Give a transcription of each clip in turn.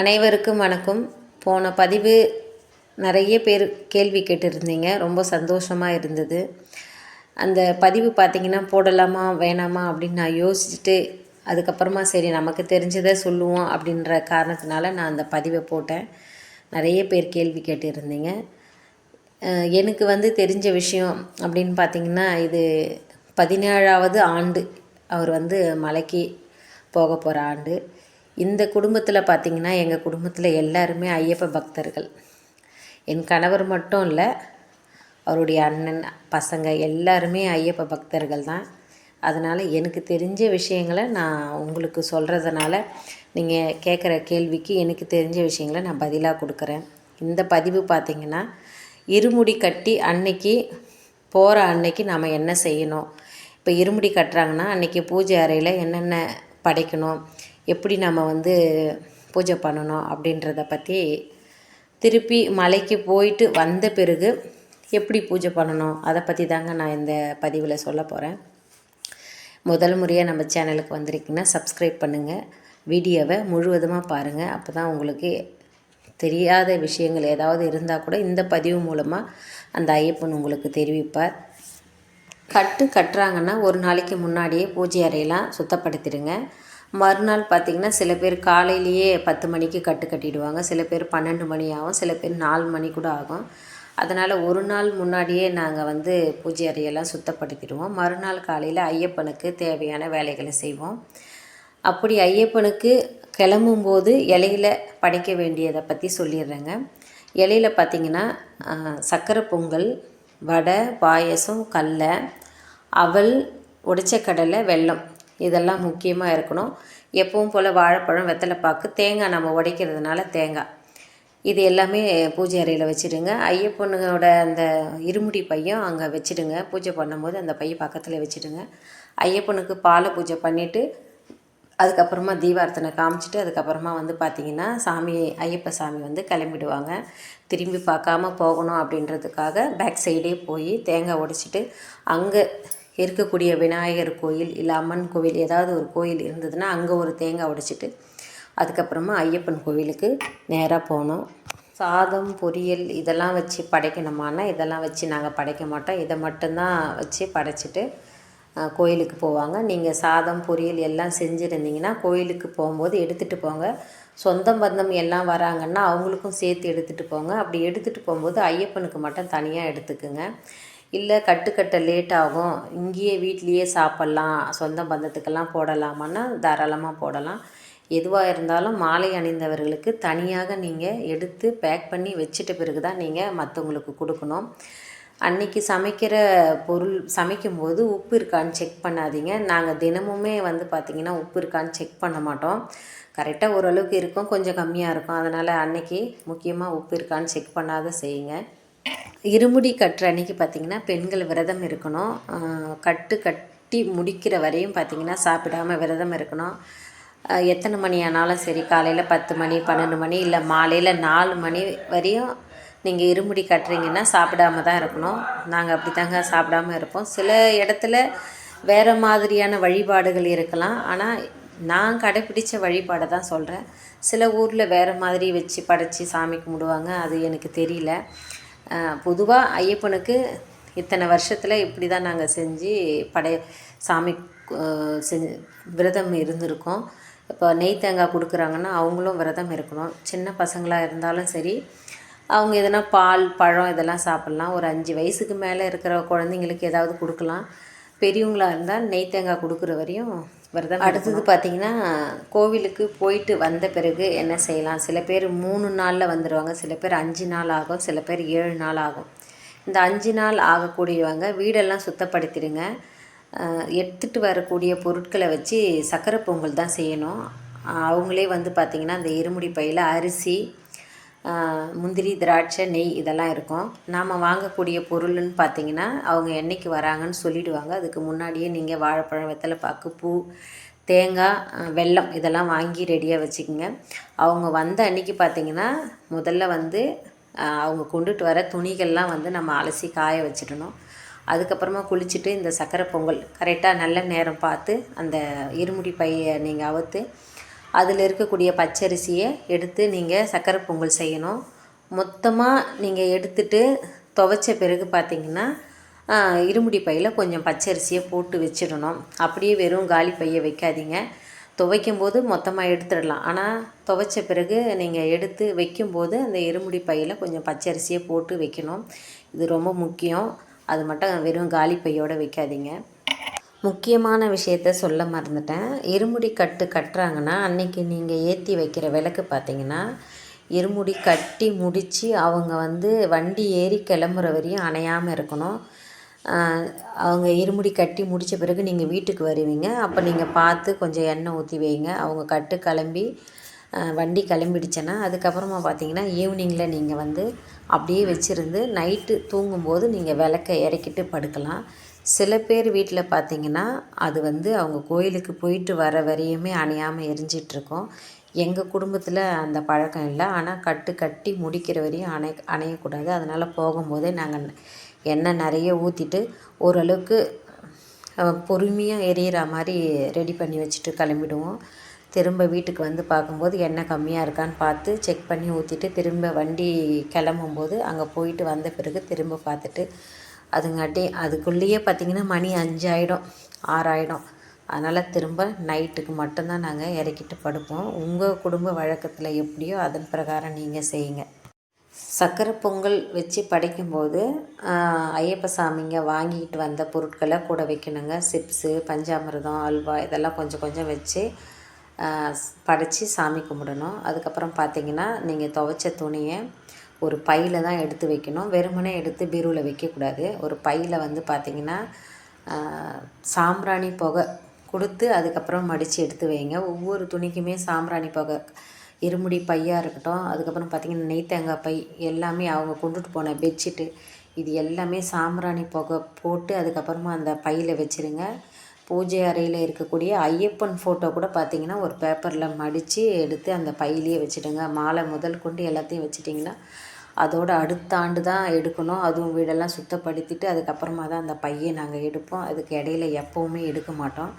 அனைவருக்கும் வணக்கம். போன பதிவு நிறைய பேர் கேள்வி கேட்டிருந்தீங்க. ரொம்ப சந்தோஷமாக இருந்தது. அந்த பதிவு பார்த்திங்கன்னா போடலாமா வேணாமா அப்படின்னு நான் யோசிச்சுட்டு அதுக்கப்புறமா சரி நமக்கு தெரிஞ்சதை சொல்லுவோம் அப்படின்ற காரணத்தினால நான் அந்த பதிவை போட்டேன். நிறைய பேர் கேள்வி கேட்டிருந்தீங்க. எனக்கு வந்து தெரிஞ்ச விஷயம் அப்படின்னு பார்த்தீங்கன்னா இது பதினேழாவது ஆண்டு அவர் வந்து மலைக்கு போக போகிற ஆண்டு. இந்த குடும்பத்தில் பார்த்தீங்கன்னா எங்கள் குடும்பத்தில் எல்லாருமே ஐயப்ப பக்தர்கள். என் கணவர் மட்டும் இல்லை அவருடைய அண்ணன் பசங்க எல்லாருமே ஐயப்ப பக்தர்கள் தான். அதனால் எனக்கு தெரிஞ்ச விஷயங்களை நான் உங்களுக்கு சொல்கிறதுனால நீங்கள் கேட்குற கேள்விக்கு எனக்கு தெரிஞ்ச விஷயங்களை நான் பதிலாக கொடுக்குறேன். இந்த பதிவு பார்த்திங்கன்னா இருமுடி கட்டி அன்னைக்கு போகிற அன்னைக்கு நாம் என்ன செய்யணும்? இப்போ இருமுடி கட்டுறாங்கன்னா அன்றைக்கி பூஜை அறையில் என்னென்ன படைக்கணும். எப்படி நம்ம வந்து பூஜை பண்ணணும் அப்படின்றத பற்றி திருப்பி மலைக்கு போயிட்டு வந்த பிறகு எப்படி பூஜை பண்ணணும்? அதை பற்றி தாங்க நான் இந்த பதிவில் சொல்ல போகிறேன் முதல் முறையாக நம்ம சேனலுக்கு வந்திருக்கீங்கன்னா சப்ஸ்கிரைப் பண்ணுங்கள் வீடியோவை முழுவதுமாக பாருங்கள் அப்போ தான் உங்களுக்கு தெரியாத விஷயங்கள் ஏதாவது இருந்தால் கூட இந்த பதிவு மூலமாக அந்த ஐயப்பன் உங்களுக்கு தெரிவிப்பார். கட்டு கட்டுறாங்கன்னா ஒரு நாளைக்கு முன்னாடியே பூஜை அறையெல்லாம் சுத்தப்படுத்திடுங்க. மறுநாள் பார்த்திங்கன்னா சில பேர் காலையிலேயே பத்து மணிக்கு கட்டு கட்டிடுவாங்க. சில பேர் பன்னெண்டு மணி ஆகும். சில பேர் நாலு மணி கூட ஆகும். அதனால் ஒரு நாள் முன்னாடியே நாங்கள் வந்து பூஜை அறையெல்லாம் சுத்தப்படுத்திடுவோம். மறுநாள் காலையில் ஐயப்பனுக்கு தேவையான வேலைகளை செய்வோம். அப்படி ஐயப்பனுக்கு கிளம்பும்போது இலையில படைக்க வேண்டியதை பற்றி சொல்லிடுறேங்க. இலையில பார்த்திங்கன்னா சக்கரை பொங்கல் வடை பாயசம் கடலை அவல் உடைச்ச கடலை வெல்லம் இதெல்லாம் முக்கியமாக இருக்கணும். எப்பவும் போல் வாழைப்பழம் வெத்தலைப்பாக்கு தேங்காய் நம்ம உடைக்கிறதுனால தேங்காய். இது எல்லாமே பூஜை அறையில் வச்சுடுங்க. ஐயப்பனுங்களோட அந்த இருமுடி பையன் அங்கே வச்சுடுங்க. பூஜை பண்ணும்போது அந்த பையன் பக்கத்தில் வச்சுடுங்க. ஐயப்பனுக்கு பாலை பூஜை பண்ணிவிட்டு அதுக்கப்புறமா தீபார்த்தனை காமிச்சிட்டு அதுக்கப்புறமா வந்து பார்த்திங்கன்னா சாமி ஐயப்ப சாமி வந்து கிளம்பிடுவாங்க. திரும்பி பார்க்காம போகணும் அப்படின்றதுக்காக பேக் சைடே போய் தேங்காய் உடைச்சிட்டு அங்கே இருக்கக்கூடிய விநாயகர் கோயில் இல்லை அம்மன் கோவில் ஏதாவது ஒரு கோயில் இருந்ததுன்னா அங்கே ஒரு தேங்காய் உடைச்சிட்டு அதுக்கப்புறமா ஐயப்பன் கோவிலுக்கு நேராக போனோம் சாதம் பொரியல் இதெல்லாம் வச்சு படைக்கணுமானா இதெல்லாம் வச்சு நாங்கள் படைக்க மாட்டோம். இதை மட்டும்தான் வச்சு படைச்சிட்டு கோயிலுக்கு போவாங்க. நீங்கள் சாதம் பொரியல் எல்லாம் செஞ்சுருந்தீங்கன்னா கோயிலுக்கு போகும்போது எடுத்துகிட்டு போங்க. சொந்தம் பந்தம் எல்லாம் வராங்கன்னா அவங்களுக்கும் சேர்த்து எடுத்துகிட்டு போங்க. அப்படி எடுத்துகிட்டு போகும்போது ஐயப்பனுக்கு மட்டும் தனியாக எடுத்துக்குங்க. இல்லை கட்டுக்கட்ட லேட் ஆகும். இங்கேயே வீட்லேயே சாப்பிட்லாம். சொந்த பந்தத்துக்கெல்லாம் போடலாமான்னா தாராளமாக போடலாம். எதுவாக இருந்தாலும் மாலை அணிந்தவர்களுக்கு தனியாக நீங்கள் எடுத்து பேக் பண்ணி வச்சிட்ட பிறகு தான் நீங்கள் மற்றவங்களுக்கு கொடுக்கணும். அன்னைக்கு சமைக்கிற பொருள் சமைக்கும்போது உப்பு இருக்கான்னு செக் பண்ணாதீங்க. நாங்கள் தினமுமே வந்து பார்த்திங்கன்னா உப்பு இருக்கான்னு செக் பண்ண மாட்டோம். கரெக்டாக ஓரளவுக்கு இருக்கும். கொஞ்சம் கம்மியாக இருக்கும். அதனால் அன்னைக்கு முக்கியமாக உப்பு இருக்கான்னு செக் பண்ணாத செய்யுங்க. இருமுடி கட்டுற அன்னைக்கு பார்த்திங்கன்னா பெண்கள் விரதம் இருக்கணும். கட்டு கட்டி முடிக்கிற வரையும் பார்த்திங்கன்னா சாப்பிடாம விரதம் இருக்கணும். எத்தனை மணி ஆனாலும் சரி காலையில் பத்து மணி பன்னெண்டு மணி இல்லை மாலையில் நாலு மணி வரையும் நீங்கள் இருமுடி கட்டுறீங்கன்னா சாப்பிடாம தான் இருக்கணும். நாங்கள் அப்படி தாங்க சாப்பிடாம இருப்போம். சில இடத்துல வேறு மாதிரியான வழிபாடுகள் இருக்கலாம். ஆனால் நான் கடைப்பிடிச்ச வழிபாடை தான் சொல்கிறேன் சில ஊரில் வேறு மாதிரி வச்சு படைச்சி சாமி கும்பிடுவாங்க. அது எனக்கு தெரியல. பொதுவாக ஐயப்பனுக்கு இத்தனை வருஷத்தில் இப்படி தான் நாங்கள் செஞ்சு படை சாமி செஞ்சு விரதம் இருந்திருக்கோம். இப்போ நெய் தேங்காய் கொடுக்குறாங்கன்னா அவங்களும் விரதம் இருக்கணும். சின்ன பசங்களாக இருந்தாலும் சரி அவங்க எதனா பால் பழம் இதெல்லாம் சாப்பிட்லாம். ஒரு அஞ்சு வயசுக்கு மேலே இருக்கிற குழந்தைங்களுக்கு ஏதாவது கொடுக்கலாம். பெரியவங்களாக இருந்தால் நெய் தேங்காய் கொடுக்குற வரையும் விரதம் அடுத்தது பார்த்திங்கன்னா கோவிலுக்கு போயிட்டு வந்த பிறகு என்ன செய்யலாம்? சில பேர் மூணு நாளில் வந்துடுவாங்க சில பேர் அஞ்சு நாள் ஆகும் சில பேர் ஏழு நாள் ஆகும். இந்த அஞ்சு நாள் ஆகக்கூடியவங்க வீடெல்லாம் சுத்தப்படுத்திடுங்க. அஹ் எடுத்துட்டு வரக்கூடிய பொருட்களை வச்சு சக்கரை பொங்கல் தான் செய்யணும். அவங்களே வந்து பார்த்திங்கன்னா அந்த இருமுடி பையில் அரிசி முந்திரி திராட்சை நெய் இதெல்லாம் இருக்கும். நாம் வாங்கக்கூடிய பொருள்னு பார்த்தீங்கன்னா அவங்க என்றைக்கு வராங்கன்னு சொல்லிவிடுவாங்க அதுக்கு முன்னாடியே நீங்கள் வாழைப்பழம் வெத்தலை பாக்கு பூ தேங்காய் வெல்லம் இதெல்லாம் வாங்கி ரெடியாக வச்சுக்கோங்க. அவங்க வந்த அன்னைக்கு பார்த்தீங்கன்னா முதல்ல வந்து அவங்க கொண்டுட்டு வர துணிகள்லாம் வந்து நம்ம அலசி காய வச்சிடணும். அதுக்கப்புறமா குளிச்சுட்டு இந்த சக்கரை பொங்கல் கரெக்டாக நல்ல நேரம் பார்த்து அந்த இருமுடி பையை நீங்கள் அவுத்து அதில் இருக்கக்கூடிய பச்சரிசியை எடுத்து நீங்கள் சக்கரை பொங்கல் செய்யணும். மொத்தமாக நீங்கள் எடுத்துட்டு துவைச்ச பிறகு பார்த்தீங்கன்னா இருமுடி பையில் கொஞ்சம் பச்சரிசியை போட்டு வச்சிடணும். அப்படியே வெறும் காலி பையை வைக்காதீங்க. துவைக்கும் போது மொத்தமாக எடுத்துடலாம். ஆனால் துவைச்ச பிறகு நீங்கள் எடுத்து வைக்கும்போது அந்த இருமுடி பையில் கொஞ்சம் பச்சரிசியை போட்டு வைக்கணும். இது ரொம்ப முக்கியம். அது மட்டும் வெறும் காலி பையோடு வைக்காதீங்க. முக்கியமான விஷயத்த சொல்ல மறந்துட்டேன். இருமுடி கட்டு கட்டுறாங்கன்னா அன்னைக்கு நீங்கள் ஏற்றி வைக்கிற விளக்கு பார்த்தீங்கன்னா இருமுடி கட்டி முடித்து அவங்க வந்து வண்டி ஏறி கிளம்புற வரையும் அணையாமல் இருக்கணும். அவங்க இருமுடி கட்டி முடித்த பிறகு நீங்கள் வீட்டுக்கு வருவீங்க. அப்போ நீங்கள் பார்த்து கொஞ்சம் எண்ணெய் ஊற்றி வைங்க. அவங்க கட்டு கிளம்பி வண்டி கிளம்பிடுச்சுன்னா அதுக்கப்புறமா பார்த்தீங்கன்னா ஈவினிங்கில் நீங்கள் வந்து அப்படியே வச்சுருந்து நைட்டு தூங்கும்போது நீங்கள் விளக்க இறக்கிட்டு படுக்கலாம். சில பேர் வீட்டில் பார்த்தீங்கன்னா அது வந்து அவங்க கோயிலுக்கு போயிட்டு வர வரையுமே அணையாமல் எரிஞ்சிட்ருக்கோம். எங்கள் குடும்பத்தில் அந்த பழக்கம் இல்லை. ஆனால் கட்டு கட்டி முடிக்கிற வரையும் அணை அணையக்கூடாது. அதனால் போகும்போதே நாங்கள் எண்ணெய் நிறைய ஊற்றிட்டு ஓரளவுக்கு பொறுமையாக எரியிற மாதிரி ரெடி பண்ணி வச்சுட்டு கிளம்பிடுவோம். திரும்ப வீட்டுக்கு வந்து பார்க்கும்போது எண்ணெய் கம்மியாக இருக்கான்னு பார்த்து செக் பண்ணி ஊற்றிட்டு திரும்ப வண்டி கிளம்பும்போது அங்கே போயிட்டு வந்த பிறகு திரும்ப பார்த்துட்டு அதுங்காட்டி அதுக்குள்ளேயே பார்த்திங்கன்னா மணி அஞ்சாயிடும் ஆறாயிடும். அதனால் திரும்ப நைட்டுக்கு மட்டும்தான் நாங்கள் இறக்கிட்டு படுப்போம். உங்கள் குடும்ப வழக்கத்தில் எப்படியோ அதன் பிரகாரம் நீங்கள் செய்யுங்க. சக்கரை பொங்கல் வச்சு படைக்கும்போது ஐயப்ப சாமிங்க வாங்கிட்டு வந்த பொருட்களை கூட வைக்கணுங்க. சிப்ஸு பஞ்சாமிரதம் அல்வா இதெல்லாம் கொஞ்சம் கொஞ்சம் வச்சு படைச்சி சாமி கும்பிடணும். அதுக்கப்புறம் பார்த்தீங்கன்னா நீங்கள் துவைச்ச துணியை ஒரு பையில் தான் எடுத்து வைக்கணும். வெறுமனே எடுத்து பீரோவில் வைக்கக்கூடாது. ஒரு பையில் வந்து பார்த்திங்கன்னா சாம்பிராணி புகை கொடுத்து அதுக்கப்புறம் மடித்து எடுத்து வைங்க. ஒவ்வொரு துணிக்குமே சாம்பிராணி புகை இருமுடி பையாக இருக்கட்டும் அதுக்கப்புறம் பார்த்திங்கன்னா நெய் தேங்காய் பை எல்லாமே அவங்க கொண்டுட்டு போன பெட்ஷீட்டு இது எல்லாமே சாம்பிராணி புகை போட்டு அதுக்கப்புறமா அந்த பையில் வச்சுருங்க. பூஜை அறையில் இருக்கக்கூடிய ஐயப்பன் ஃபோட்டோ கூட பார்த்திங்கன்னா ஒரு பேப்பரில் மடித்து எடுத்து அந்த பையிலேயே வச்சுடுங்க. மாலை முதல் கொண்டு எல்லாத்தையும் வச்சுட்டிங்கன்னா அதோட அடுத்த ஆண்டு தான் எடுக்கணும். அதுவும் வீடெல்லாம் சுத்தப்படுத்திட்டு அதுக்கப்புறமா தான் அந்த பையை நாங்கள் எடுப்போம். அதுக்கு இடையில எப்போவுமே எடுக்க மாட்டோம்.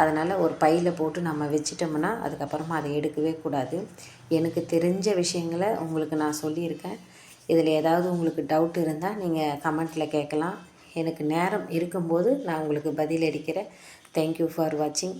அதனால் ஒரு பையில் போட்டு நம்ம வச்சிட்டோம்னா அதுக்கப்புறமா அதை எடுக்கவே கூடாது. எனக்கு தெரிஞ்ச விஷயங்களை உங்களுக்கு நான் சொல்லியிருக்கேன். இதில் ஏதாவது உங்களுக்கு டவுட் இருந்தால் நீங்கள் கமெண்ட்டில் கேட்கலாம். எனக்கு நேரம் இருக்கும்போது நான் உங்களுக்கு பதிலளிக்கிறேன் தேங்க்யூ ஃபார் வாட்சிங்